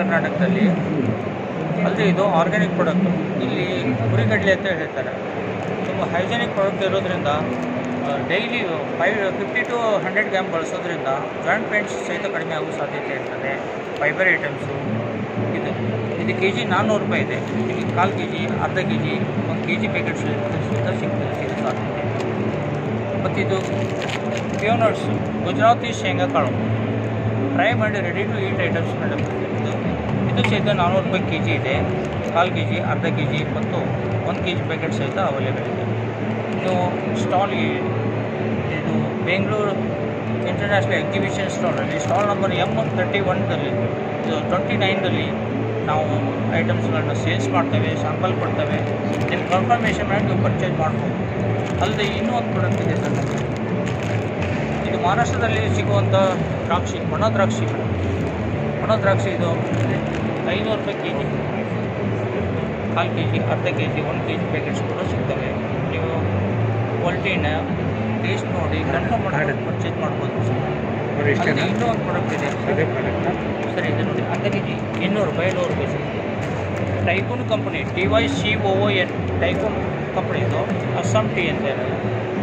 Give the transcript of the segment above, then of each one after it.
ಕರ್ನಾಟಕದಲ್ಲಿ. ಅಲ್ಲದೆ ಇದು ಆರ್ಗ್ಯಾನಿಕ್ ಪ್ರಾಡಕ್ಟು ಇಲ್ಲಿ ಕುರಿಗಡ್ಲೆ ಅಂತ ಹೇಳ್ತಾರೆ. ತುಂಬ ಹೈಜೆನಿಕ್ ಪ್ರಾಡಕ್ಟ್ ಇರೋದ್ರಿಂದ daily five fifty to hundred gram ಬಳಸೋದ್ರಿಂದ ಜಾಯಿಂಟ್ ಪೇಂಟ್ಸ್ ಸಹಿತ ಕಡಿಮೆ ಆಗೋ ಸಾಧ್ಯತೆ ಇರ್ತದೆ. ಫೈಬರ್ ಐಟಮ್ಸು ಇದು ಇದು ಕೆ ಜಿ ನಾನ್ನೂರು ರೂಪಾಯಿ ಇದೆ. ಇಲ್ಲಿ ಕಾಲು ಕೆ ಜಿ ಅರ್ಧ ಕೆ ಜಿ ಒಂದು ಕೆ ಜಿ ಪ್ಯಾಕೆಟ್ಸ್ ಸಹಿತ ಸಿಗ್ತದೆ ಸಿಗೋ ಸಾಧ್ಯತೆ. ಮತ್ತು ಇದು ಪ್ಯೂನಟ್ಸ್ ಗುಜರಾತಿ ಶೇಂಗಾ ಕಾಳು ಫ್ರೈ ಮಾಡಿ ready to eat items madam ಇದು ಸಹಿತ ನಾನ್ನೂರು ರೂಪಾಯಿ ಕೆ ಜಿ ಇದೆ. ಕಾಲು ಕೆ ಜಿ ಅರ್ಧ ಕೆ ಜಿ ಮತ್ತು ಒಂದು ಕೆ ಜಿ ಪ್ಯಾಕೆಟ್ ಸಹಿತ ಅವೈಲೇಬಲ್ ಇದೆ. ಇನ್ನು ಸ್ಟಾಲ್ ಇದು ಬೆಂಗಳೂರು ಇಂಟರ್ನ್ಯಾಷನಲ್ ಎಕ್ಸಿಬಿಷನ್ ಸ್ಟಾಲಲ್ಲಿ ಸ್ಟಾಲ್ ನಂಬರ್ ಎಂ ತರ್ಟಿ ಒನ್ದಲ್ಲಿ ಇದು ಟ್ವೆಂಟಿ ನೈನಲ್ಲಿ ನಾವು ಐಟಮ್ಸ್ಗಳನ್ನ ಸೇಲ್ಸ್ ಮಾಡ್ತೇವೆ ಸ್ಯಾಂಪಲ್ ಕೊಡ್ತೇವೆ. ನಿಮ್ಮ ಕನ್ಫರ್ಮೇಷನ್ ಮಾಡಿ ನೀವು ಪರ್ಚೇಸ್ ಮಾಡ್ಬೋದು. ಅಲ್ಲದೆ ಇನ್ನೂ ಒಂದು ಪ್ರಾಡಕ್ಟ್ ಇದೆ ಸರ್ ಇದು ಮಹಾರಾಷ್ಟ್ರದಲ್ಲಿ ಸಿಗುವಂಥ ದ್ರಾಕ್ಷಿ, ಒಣ ದ್ರಾಕ್ಷಿ. ಮೇಡಮ್ ಒಣ ದ್ರಾಕ್ಷಿ ಇದು ಐನೂರು ರೂಪಾಯಿ ಕೆ ಜಿ ಕಾಲು ಕೆ ಜಿ ಅರ್ಧ ಕೆ ಜಿ ಒಂದು ಕೆ ಜಿ ಪ್ಯಾಕೆಟ್ಸ್ ಕೂಡ ಸಿಗ್ತವೆ. ನೀವು ಕ್ವಾಲಿಟಿನ ಟೇಸ್ಟ್ ನೋಡಿ ಕನ್ಫರ್ಮ್ ಮಾಡಿ ಪರ್ಚೇಸ್ ಮಾಡ್ಬೋದು. ಇನ್ನೂ ಒಂದು ಪ್ರಾಡಕ್ಟ್ ಇದೆ. ಸರ್ ಇದು ನೋಡಿ ಅರ್ಧ ಕೆ ಜಿ ಇನ್ನೂರು ರೂಪಾಯಿ ನೂರು ರೂಪಾಯಿ ಸಿಗುತ್ತೆ. Tycoon company T Y C O N Tycoon company ಇದು ಅಸ್ಸಾಂ ಟೀ ಅಂತ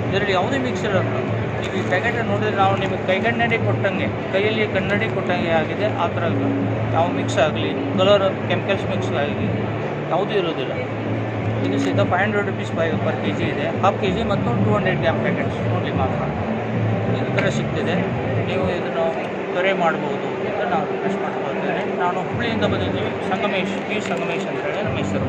ಇದರಲ್ಲಿ ಯಾವುದೇ ಮಿಕ್ಸರ್ ಇರಲ್ಲ ನೀವು ಈ ಪ್ಯಾಕೆಟ್ ನೋಡಿದ್ರೆ ನಾವು ನಿಮಗೆ ಕೈಗನ್ನಡಿ ಕೊಟ್ಟಂಗೆ, ಕೈಯಲ್ಲಿ ಕನ್ನಡಿ ಕೊಟ್ಟಂಗೆ ಆಗಿದೆ, ಆ ಥರ ಯಾವ ಮಿಕ್ಸ್ ಆಗಲಿ ಕಲರ್ ಕೆಮಿಕಲ್ಸ್ ಮಿಕ್ಸ್ ಆಗಲಿ ಯಾವುದೂ ಇರೋದಿಲ್ಲ ಇದು ಸೀದಾ five hundred rupees five per K G ಇದೆ. ಹಾಫ್ ಕೆ ಜಿ ಮತ್ತು two hundred gram packets only ಮಾತ್ರ. ಈ ಥರ ಸಿಗ್ತಿದೆ. ನೀವು ಇದನ್ನು ಕರೆ ಮಾಡ್ಬೋದು ಅಂತ ನಾವು ರಿಕ್ವೆಸ್ಟ್ ಮಾಡ್ಕೊಳ್ತೇನೆ ನಾನು ಹುಬ್ಬಳ್ಳಿಯಿಂದ ಬಂದಿದ್ದೀವಿ ಸಂಗಮೇಶ್ ಈ ಸಂಗಮೇಶ್ ಅಂತ ಹೇಳಿ ನಮ್ಮ ಹೆಸರು.